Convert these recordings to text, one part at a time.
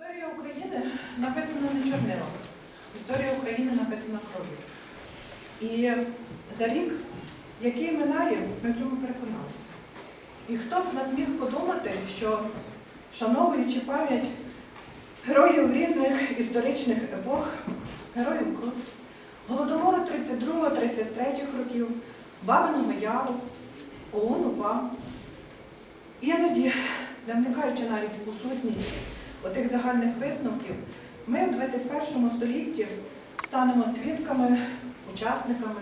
Історія України написана не чорнилом. Історія України написана кров'ю. І за рік, який минає, ми в цьому переконалися. І хто б з нас міг подумати, що шановуючи пам'ять героїв різних історичних епох, героїв Крут, Голодомору 32-33 років, Бабиного Яру, ОУН УПА, іноді, не вникаючи навіть у сутність отих загальних висновків, ми в 21 столітті станемо свідками, учасниками,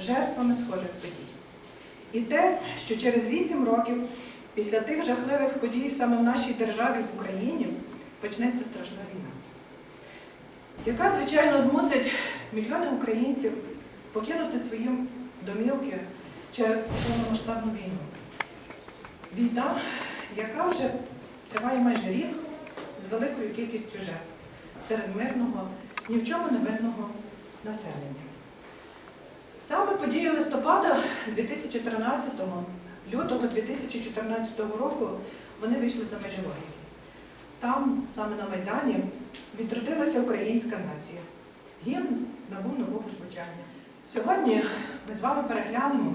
жертвами схожих подій. І те, що через 8 років після тих жахливих подій саме в нашій державі в Україні почнеться страшна війна, яка, звичайно, змусить мільйони українців покинути свої домівки через повномасштабну війну. Війна, яка вже триває майже рік з великою кількістю жертв серед мирного, ні в чому не винного населення. Саме події листопада 2013, лютого 2014 року вони вийшли за межі логіки. Там, саме на Майдані, відродилася українська нація. Гімн набув нового звучання. Сьогодні ми з вами переглянемо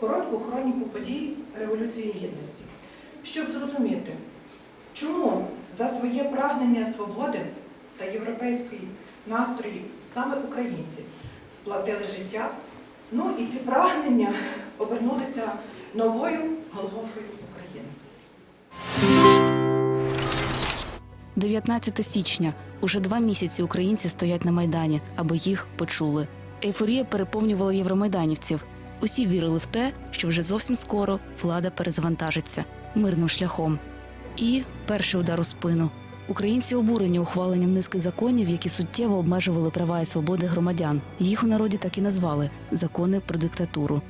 коротку хроніку подій Революції Гідності, щоб зрозуміти, чому за своє прагнення свободи та європейської настрої саме українці сплатили життя. Ну і ці прагнення обернулися новою Голгофою України. 19 січня. Уже два місяці українці стоять на майдані, аби їх почули. Ейфорія переповнювала євромайданівців. Усі вірили в те, що вже зовсім скоро влада перезавантажиться мирним шляхом. І перший удар у спину. Українці обурені ухваленням низки законів, які суттєво обмежували права і свободи громадян. Їх у народі так і назвали закони про диктатуру.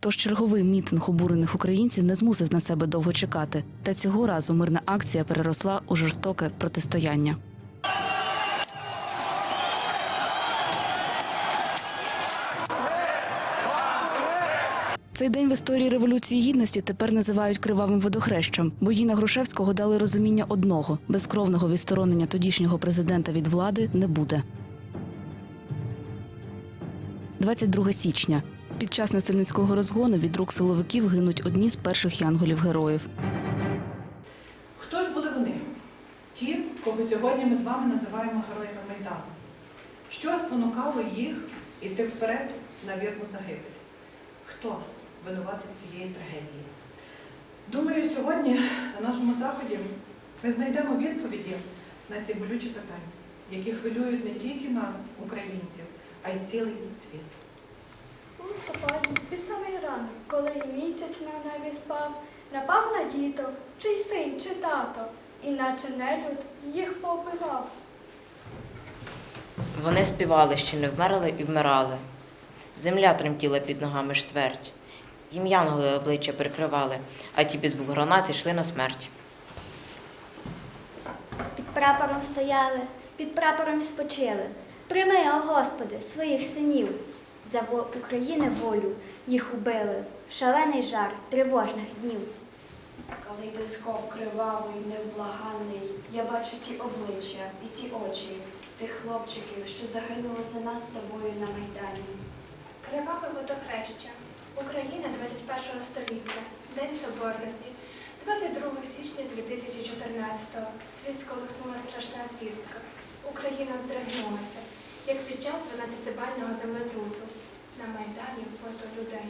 Тож черговий мітинг обурених українців не змусив на себе довго чекати. Та цього разу мирна акція переросла у жорстоке протистояння. Цей день в історії революції гідності тепер називають кривавим водохрещем. Бої на Грушевського дали розуміння одного: безкровного відсторонення тодішнього президента від влади не буде. 22 січня. Під час насильницького розгону від рук силовиків гинуть одні з перших янголів-героїв. Хто ж були вони? Ті, кого сьогодні ми з вами називаємо героями Майдану. Що спонукало їх іти вперед на вірну загибель? Хто винуватий цієї трагедії? Думаю, сьогодні на нашому заході ми знайдемо відповіді на ці болючі питання, які хвилюють не тільки нас, українців, а й цілий світ. У листопаді, під самий ранок, коли і місяць на небі спав, напав на діток, чий син, чи тато, і наче нелюд їх побивав. Вони співали, що не вмерли і вмирали. Земля тремтіла під ногами штверть. Їм обличчя прикривали, а ті без двох гранат йшли на смерть. Під прапором стояли, під прапором спочили. Прийми, о Господи, своїх синів. За України волю їх убили в шалений жар тривожних днів. Калейдоскоп кривавий, невблаганний, я бачу ті обличчя і ті очі, тих хлопчиків, що загинули за нас з тобою на Майдані. Криваве водохреща. Україна 21 століття. День Соборності. 22 січня 2014-го. Світ сколихнула страшна звістка. Україна здригнулася, як під час 12-бального землетрусу. На Майдані фото людей.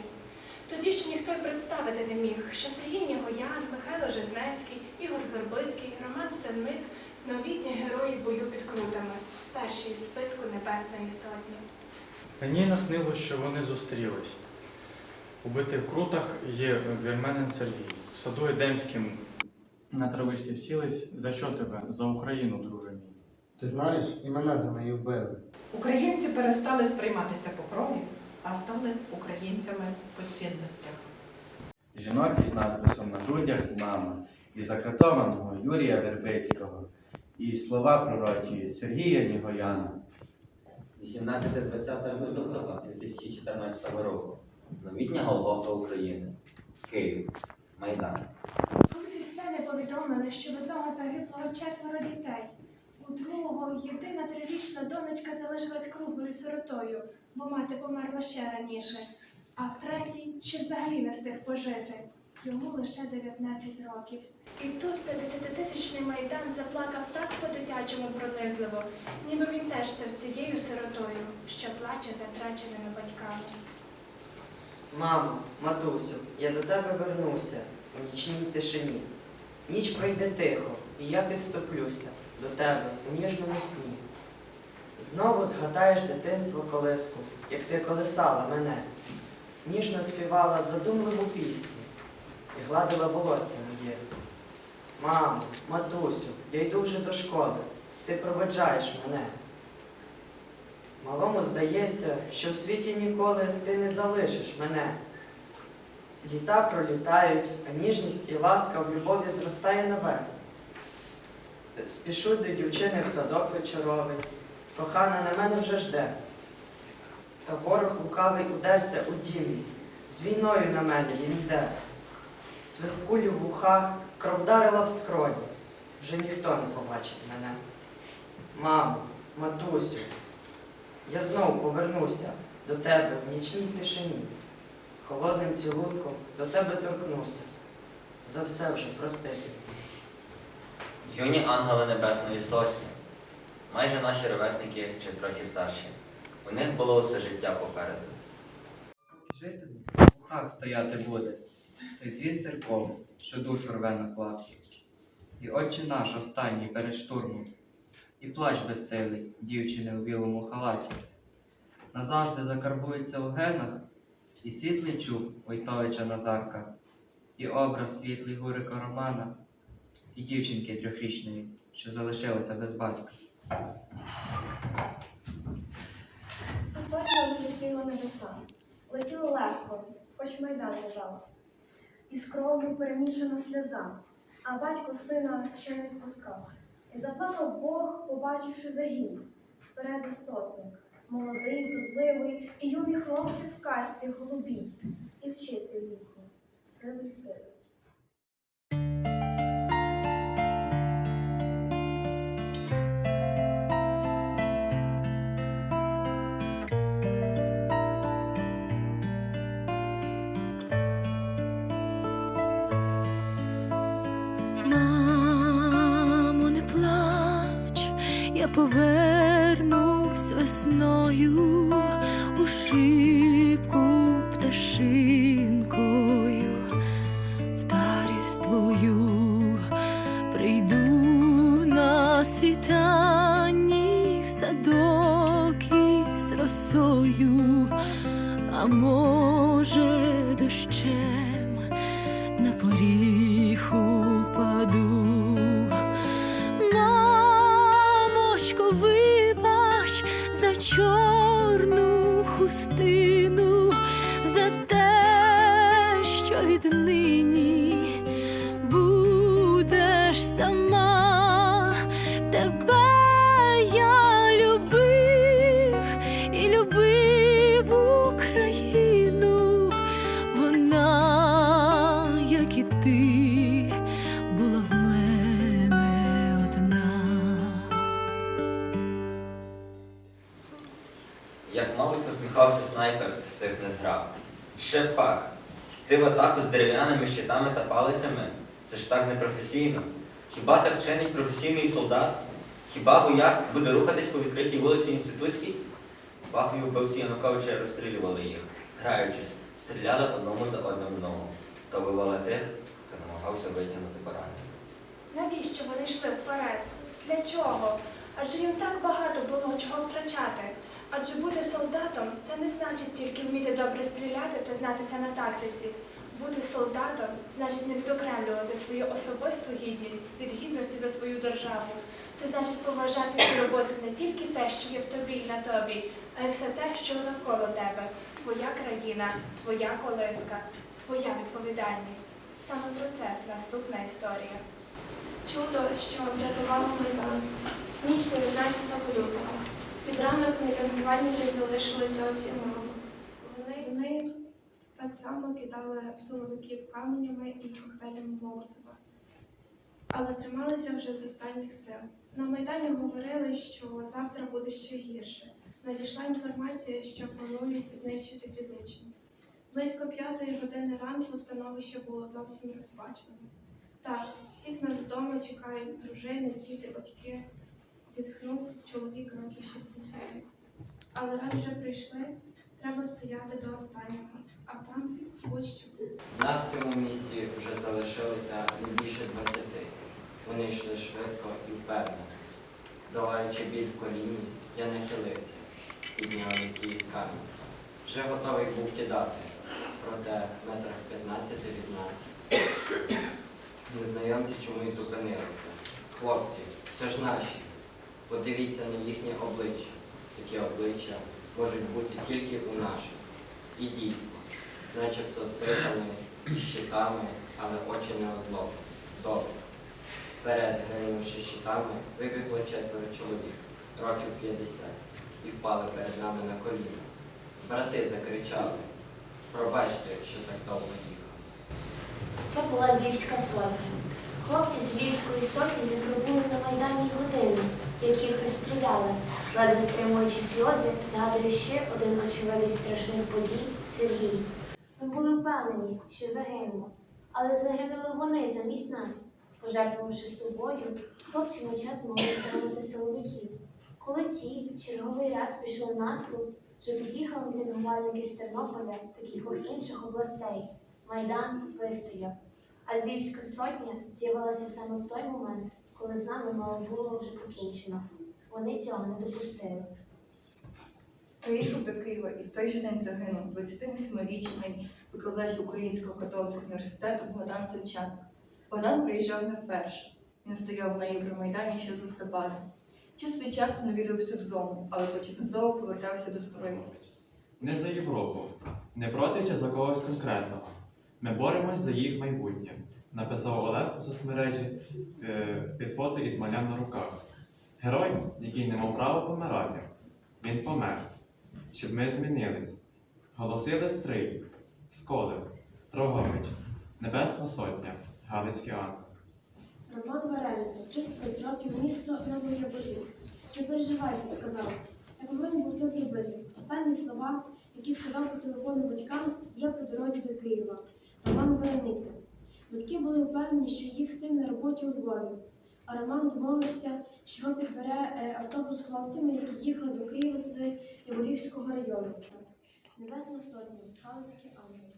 Тоді ще ніхто й представити не міг, що Сергій Нігоян, Михайло Жизневський, Ігор Вербицький, Роман Сенник – новітні герої бою під крутами, перші з списку Небесної Сотні. Мені наснило, що вони зустрілись. Убитий в крутах є вірменин Сергій. В саду Едемським на травичці всілись. За що тебе? За Україну, друже мій. Ти знаєш, і мене за неї вбили. Українці перестали сприйматися по крові, а стали українцями по цінностях. Жінок із надписом на грудях мама, і закатованого Юрія Вербицького, і слова пророчі Сергія Нігояна. 18-20 лютого 2014 року. Новітня Голгофа України. Київ. Майдан. Коли зі сцени повідомили, що в одного загибло четверо дітей. У другого єдина трирічна донечка залишилась круглою сиротою, бо мати померла ще раніше. А в третій ще взагалі не встиг пожити. Йому лише 19 років. І тут 50-тисячний майдан заплакав так по-дитячому пронизливо, ніби він теж став цією сиротою, що плаче за втраченими батьками. Мамо, матусю, я до тебе вернуся у нічній тишині. Ніч пройде тихо, і я підступлюся до тебе у ніжному сні. Знову згадаєш дитинство колиску, як ти колисала мене, ніжно співала задумливу пісню і гладила волосся моє. Мамо, матусю, я йду вже до школи, ти проведжаєш мене. Малому здається, що в світі ніколи ти не залишиш мене. Літа пролітають, а ніжність і ласка в любові зростає наверх. Спішу до дівчини в садок вечоровий, кохана на мене вже жде. Та ворог лукавий удерся у дім з війною на мене він йде. Свисткулю в ухах, кров вдарила в скроні, вже ніхто не побачить мене. Мамо, матусю, я знову повернуся до тебе в нічній тишині. Холодним цілунком до тебе торкнуся. За все вже простити. Юні ангели Небесної Сотні, майже наші ровесники чи трохи старші. У них було все життя попереду. Жити в ухах стояти буде, той дзвін церков, що душу рве на клапті. І отче наш останній перед штурмом, і плач безсилий дівчини у білому халаті. Назавжди закарбується у генах і світлий чуб Войтовича Назарка, і образ світлий Гурика Романа, і дівчинки трьохрічної, що залишилася без батька. Сотня зустріла небеса, летіло легко, хоч майдан лежав, і з кров'ю перемішана сльоза, а батько сина ще не відпускав. І заплакав Бог, побачивши загін, спереду сотник, молодий, вродливий, і юний хлопчик в касці голубій, і вчитель віку, сивий сили. jeu. Снайпер з цих незграб. Ще пак. Ти в атаку з дерев'яними щитами та палицями? Це ж так непрофесійно. Хіба так чинить професійний солдат? Хіба вояк буде рухатись по відкритій вулиці Інститутській? Фахові вбивці Януковича розстрілювали їх, граючись, стріляли одному за одним ногу, та вбивали тих, хто намагався витягнути поранення. Навіщо вони йшли вперед? Для чого? Адже їм так багато було чого втрачати. Адже бути солдатом це не значить тільки вміти добре стріляти та знатися на тактиці. Бути солдатом значить не відокремлювати свою особисту гідність від гідності за свою державу. Це значить поважати і робити не тільки те, що є в тобі і на тобі, а й все те, що навколо тебе. Твоя країна, твоя колиска, твоя відповідальність. Саме про це наступна історія. Чудо, що врятувало Майдан. Ніч 19 лютого. Під ранок мітингувальників залишилось зовсім мало. Вони, вони так само кидали силовиків каменями і коктейлями Молотова. але трималися вже з останніх сил. На Майдані говорили, що завтра буде ще гірше. Надійшла інформація, що планують знищити фізично. Близько п'ятої години ранку становище було зовсім розпачливе. Так, всіх нас вдома чекають дружини, діти, батьки. Зітхнув чоловік років 60. Але раз вже прийшли, треба стояти до останнього, а там будь-що. Нас в цьому місті вже залишилося не більше 20. Вони йшли швидко і впевнено. Долаючи біль в коліні, я нахилився, підняв якийсь камінь. Вже готовий був кидати, проте метрах 15 від нас. Незнайомці чомусь зупинилися. Хлопці, це ж наші. Подивіться на їхнє обличчя. Такі обличчя можуть бути тільки у наших. І дійсно, начебто збитими щитами, але очі не озлоблені. Добре. Вперед, гримнувши щитами, вибігло четверо чоловік, років 50, і впали перед нами на коліна. Брати закричали. Пробачте, що так довго їхав. Це була Львівська сотня. Хлопці з Львівської сотні не пробули на Майдані й години, як їх розстріляли, ледве стримуючи сльози, згадує ще один очевидець страшних подій Сергій. Ми були впевнені, що загинемо, але загинули вони замість нас. Пожертвувавши собою, хлопці на час змогли стримати силовиків. Коли ті в черговий раз пішли в наступ, вже під'їхали мітингувальники з Тернополя та кількох інших областей. Майдан вистояв. А Львівська сотня з'явилася саме в той момент, коли з нами мало було вже покінчено. Вони цього не допустили. Приїхав до Києва і в той же день загинув 28-річний викладач Українського католицького університету Богдан Сельчак. Богдан приїжджав не вперше. Він стояв на Євромайдані ще з листопада. Час від часу навідувався додому, але потім знову повертався до столиці. Не за Європу, не проти чи за когось конкретного. Ми боремось за їх майбутнє, написав Олег у соцмережі е, під фото із малям на руках. Герой, який не мав права помирати, він помер, щоб ми змінились. Голосили Стрий, Сколик, Трогович, Небесна Сотня, Галицький ангел. Роман Варениця, 35 років, місто Новояворівськ. Не переживайте, сказав. Я повинен був це зробити. Останні слова, які сказав по телефону батькам, вже по дорозі до Києва. Роман Варениця. Батьки були впевнені, що їх син на роботі у Львові. А Роман домовився, що його підбере е, автобус з хлопцями, які їхали до Києва з Яворівського району. Небесна сотня, Галицький ангел.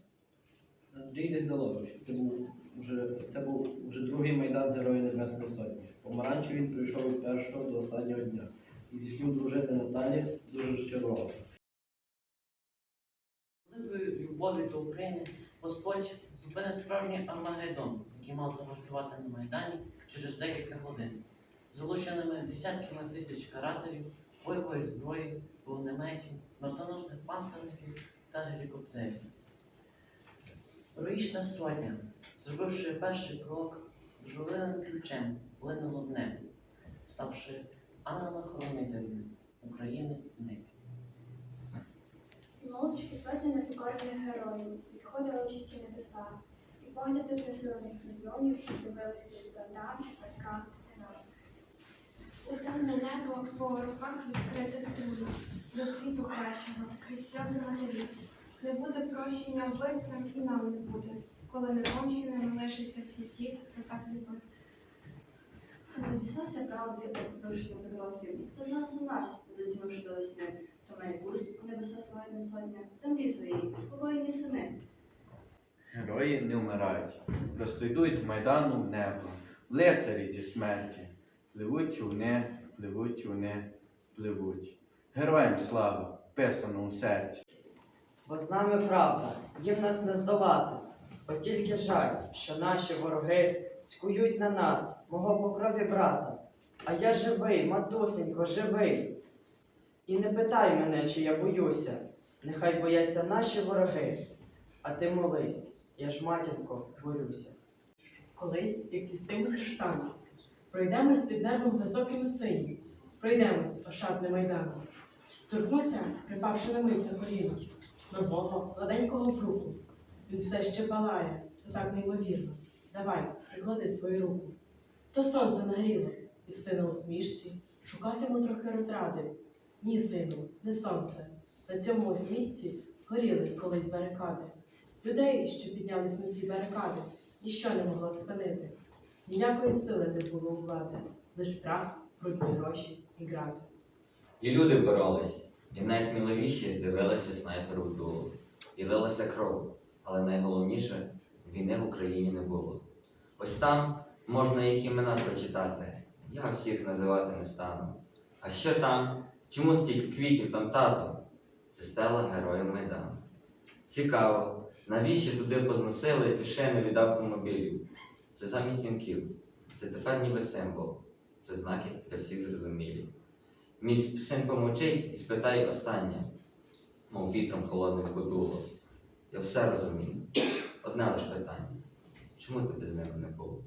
Андрій Дегдалович. Це був вже це був вже другий майдан Героя Небесної Сотні. Помаранчу він пройшов від першого до останнього дня. І зі слів дружини Наталі дуже щиро. Любові до України Господь зупинив справжній Армагеддон, який мав запрацювати на Майдані через декілька годин, залученими десятками тисяч карателів, бойової зброї, вогнеметів, смертоносних панцерників та гелікоптерів. Героїчна сотня, зробивши перший крок, журавлиним ключем плинуло в небо, ставши ангелами-хоронителями України в небі. Мовчки сотні непокорних героїв відходили чисті небеса, і погляди знесилених мільйонів дивилися від братам, батькам, синам. У темне небо по руках відкритих трудів, до світу кращого, крізь сльози матерів. Не буде прощення вбивцям і нам не буде, коли невомщинами лишаться всі ті, хто так любив. Хто не зіснався правди, поступивши на підлоці, то зараз за нас ведуть до весни. То майбусь у небеса славна сотня, землі своїй, спокійні сини. Герої не вмирають, просто йдуть з майдану в небо, лицарі зі смерті. Пливуть човни, пливуть човни, пливуть. Героям слава, вписано у серці. Бо з нами правда, їм нас не здолати. От тільки жаль, що наші вороги цькують на нас, мого по крові брата. А я живий, матусенько, живий. І не питай мене, чи я боюся. Нехай бояться наші вороги. А ти молись, я ж матінко борюся. Колись, як ці стимуть криштани, пройдемось під небом високим синім, пройдемось ошатним майданом. Торкнуся, припавши на мить на коліно, нового, гладенького бруху. Він все ще палає, це так неймовірно. Давай, приклади свою руку. То сонце нагріло, і в сина усмішці шукатиму трохи розради. Ні, сину, не сонце. На цьому ось місці горіли колись барикади. Людей, що піднялись на ці барикади, ніщо не могло спинити. Ніякої сили не було у влади, лиш страх, брудні гроші і грати. І люди боролись, і найсміливіші дивилися снайперу в дуло. І лилася кров, але найголовніше війни в Україні не було. Ось там можна їх імена прочитати. Я всіх називати не стану. А що там? Чому стільки квітів там тато? Це стела героїв Майдану. Цікаво, навіщо туди позносили ці шини від автомобілів? Це замість вінків. Це тепер ніби символ. Це знаки для всіх зрозумілі. Мій син помовчить і спитає останнє, мов вітром холодним подуло. Я все розумію. Одне лише питання. Чому тебе з ними не було?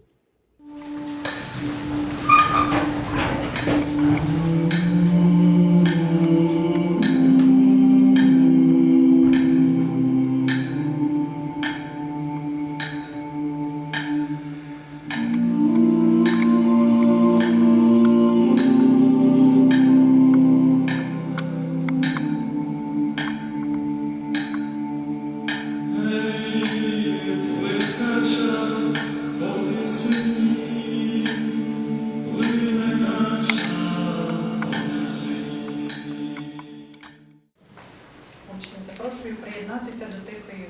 Приєднатися до тихої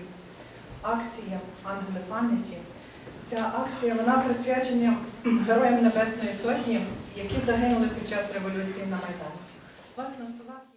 акції Ангели пам'яті. Ця акція вона присвячена Героям Небесної Сотні, які загинули під час революції на Майдані.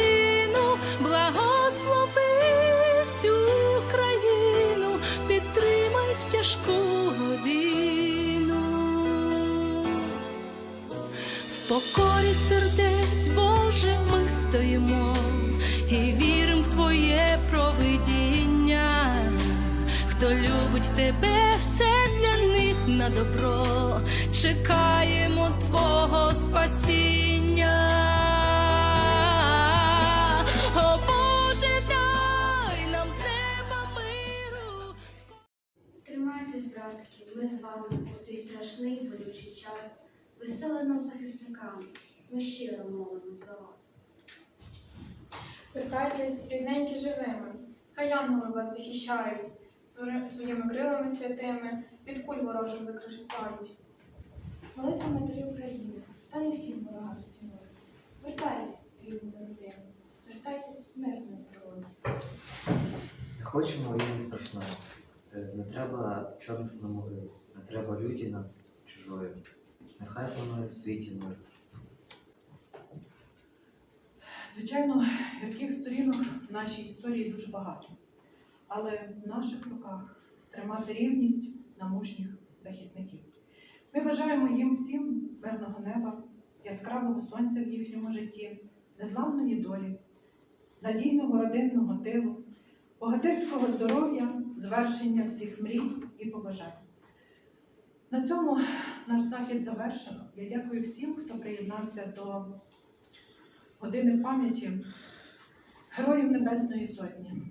підтримай в тяжку годину. В покорі сердець, Боже, ми стоїмо і віримо в Твоє провидіння. Хто любить тебе, все для них на добро, чекаємо Твого спасіння. Ми з вами у цей страшний болючий час. Ви стали нам захисниками. Ми щиро молимось за вас. Вертайтесь, рідненькі живими, хай янголи вас захищають, своїми крилами святими від куль ворожих закривають. Молитва Матері України, стане всім ворогам стіною. Вертайтесь, рідні до родини. Вертайтесь мирною природі. Не хочемо війни страшної. Е, Не треба чорних на могил, не треба люті над чужою. Нехай панує в світі мир. Звичайно, гірких сторінок в нашій історії дуже багато. Але в наших руках тримати рівність на мужніх захисників. Ми бажаємо їм всім мирного неба, яскравого сонця в їхньому житті, незламної долі, надійного родинного тилу, богатирського здоров'я, звершення всіх мрій і побажань. На цьому наш захід завершено. Я дякую всім, хто приєднався до години пам'яті Героїв Небесної Сотні.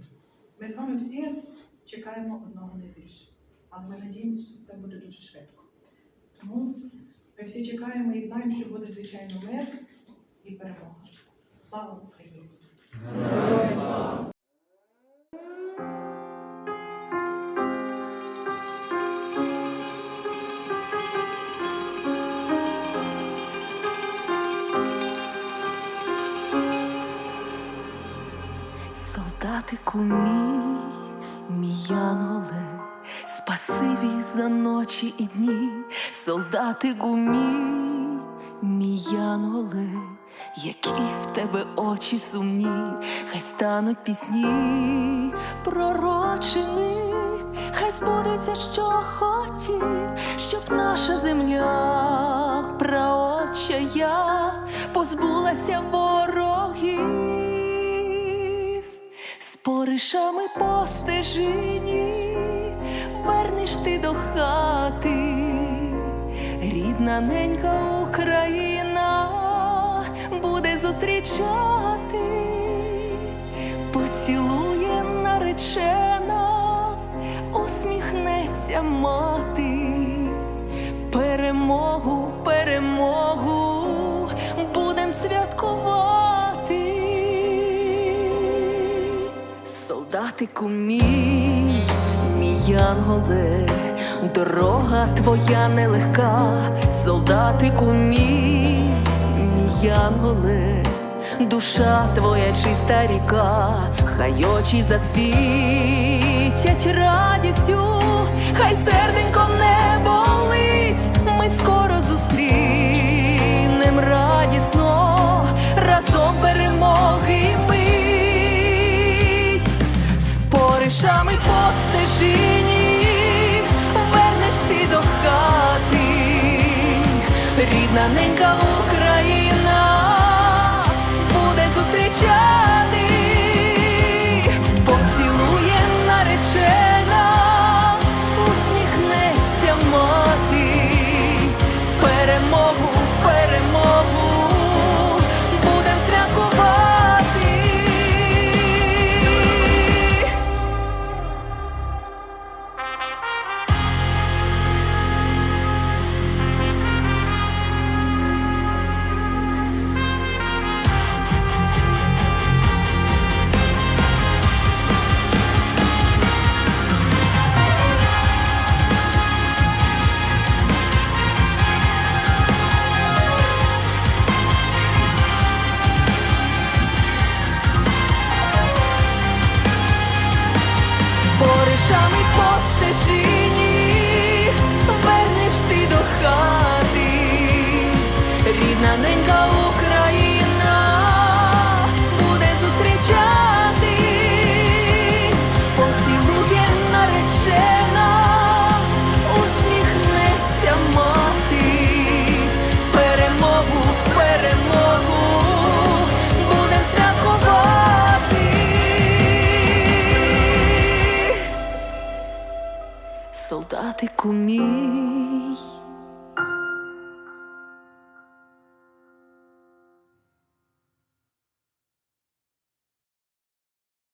Ми з вами всі чекаємо одного найбільше, але ми надіємося, що це буде дуже швидко. Тому ми всі чекаємо і знаємо, що буде звичайно мир і перемога. Слава Україні! Солдатику мій, мій янголе, Спасибі за ночі і дні, солдати гумі, мій янголе, які в тебе очі сумні, хай стануть пісні пророчими, хай збудеться, що хотів, щоб наша земля праотчая позбулася ворогів, споришами по стежині вернеш ти до хати, рідна ненька Україна буде зустрічати, поцілує наречена, усміхнеться мати, перемогу, перемогу Солдатику мій, мій янголе, дорога твоя нелегка, солдатику мій, мій янголе, душа твоя чиста ріка, хай очі засвітять радістю, хай серденько не болить, ми скоро зустрінем радісно, разом перемоги мить, споришами по стежині, вернеш ти до хати, рідна ненька Україна буде зустрічати, Поришами по стежині Солдатику мій,